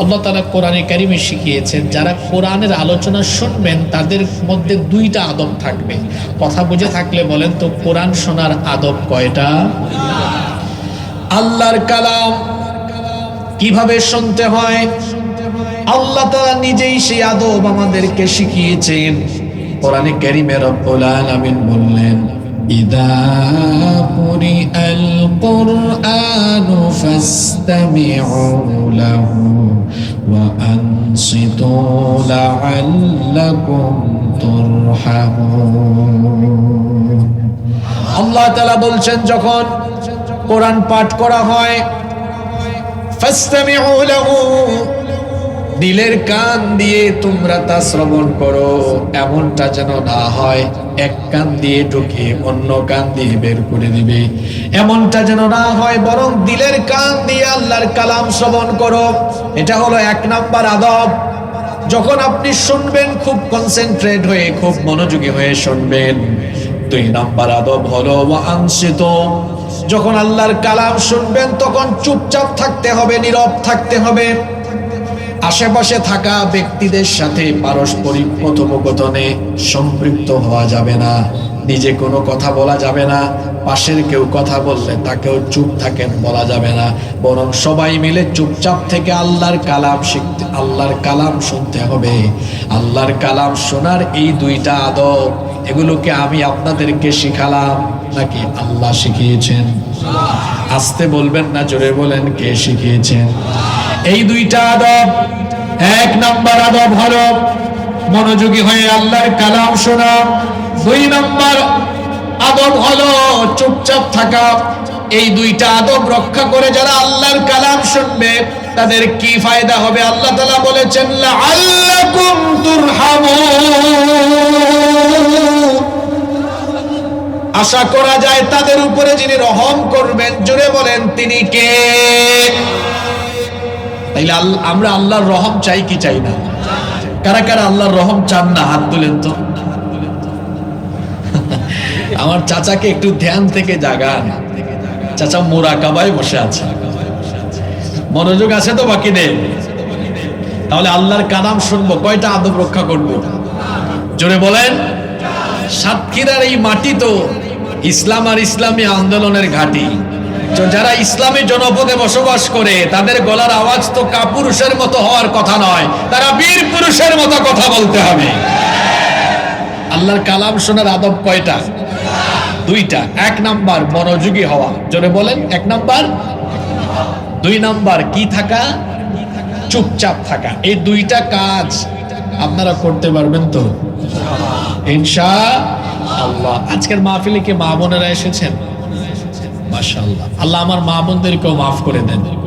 আল্লাহ তালা কোরআনে কারিমে শিখিয়েছেন, যারা কোরআনের আলোচনা শুনবেন, তাদের মধ্যে দুইটা আদব থাকবে। কথা বুঝে থাকলে বলেন তো, কোরআন শোনার আদব কয়টা? আল্লাহর কালাম কীভাবে শুনতে হয়? আল্লাহ তাআলা নিজেই সেই আদব আমাদেরকে শিখিয়েছেন। কোরআনে কারিমে রব্বুল আলামিন বললেন, ইদা কুরিআল কুরআনু লাহু ওয়া আনসিতু লাআল্লাকুম তুরহামুন আল্লাহ তাআলা বলছেন, যখন কোরআন পাঠ করা হয় ফাসতামিউ লাহু দিলের কান দিয়ে তোমরা তা শ্রবণ করো, এমনটা যেন না হয়। এক কান দিয়ে ঢুকে অন্য কান দিয়ে বের করে দিবে। এমনটা যেন না হয়, বরং দিলের কান দিয়ে আল্লাহর কালাম শ্রবণ করো। এটা হলো এক নাম্বার আদব। যখন আপনি শুনবেন, খুব কনসেন্ট্রেট হয়ে, খুব মনোযোগী হয়ে শুনবেন। দুই নাম্বার আদব হলো আংশিত যখন আল্লাহর কালাম শুনবেন, তখন চুপচাপ থাকতে হবে, নীরব থাকতে হবে। আশেপাশে থাকা ব্যক্তিদের সাথে পারস্পরিক কথোপকথনে সম্পৃক্ত হওয়া যাবে না। নিজে কোনো কথা বলা যাবে না। পাশের কেউ কথা বললে তাকেও চুপ থাকেন বলা যাবে না। বরং সবাই মিলে চুপচাপ থেকে আল্লাহর কালাম শিখতে, আল্লাহর কালাম শুনতে হবে। আল্লাহর কালাম শোনার এই দুইটা আদব, এগুলোকে আমি আপনাদেরকে শিখালাম। নাকি আল্লাহ শিখিয়েছেন? আসতে বলবেন না, জোরে বলেন কে শিখিয়েছেন? এই দুইটা আদব, এক নম্বর আদব হলো মনোযোগী হয়ে আল্লাহর কালাম শোনা। দুই নম্বর আদব হলো চুপচাপ থাকা। এই দুইটা আদব রক্ষা করে যারা আল্লাহর কালাম শুনবে, তাদের কি ফায়দা হবে? আল্লাহ তালা বলেছেন আশা করা যায় তাদের উপরে যিনি রহম করবেন, জুড়ে বলেন, তিনি কে? আল- আমরা আল্লাহর রহম চাই কি চাই না? কারা কারা আল্লাহর রহম চান না? হাত তুলেন তো। আমার চাচাকে একটু ধ্যান থেকে জাগান। চাচা মোরাকাবায় বসে আছে। মনোযোগ আছে তো বাকি নেই? তাহলে আল্লাহর কালাম শুনব, কয়টা আদব রক্ষা করব? জোরে বলেন। সাতক্ষীরার এই মাটি তো ইসলাম আর ইসলামী আন্দোলনের ঘাঁটি। যারা ইসলামী জনপদে বসবাস করে, তাদের গলার আওয়াজ তো কাপুরুষের মতো হওয়ার কথা নয়, তারা বীর পুরুষের মতো কথা বলতে হবে। আল্লাহর কালাম শোনার আদব কয়টা? দুইটা। এক নাম্বার, মনোযোগী হওয়া। জোরে বলেন, এক নাম্বার। দুই নাম্বার, কি থাকা? চুপচাপ থাকা। এই দুইটা কাজ আপনারা করতে পারবেন তো? ইনশা আল্লাহ। আজকের মাহফিলে কি মা বোনেরা এসেছেন? মাশাআল্লাহ। আল্লাহ আমার মা বোনদেরকেও মাফ করে দেন।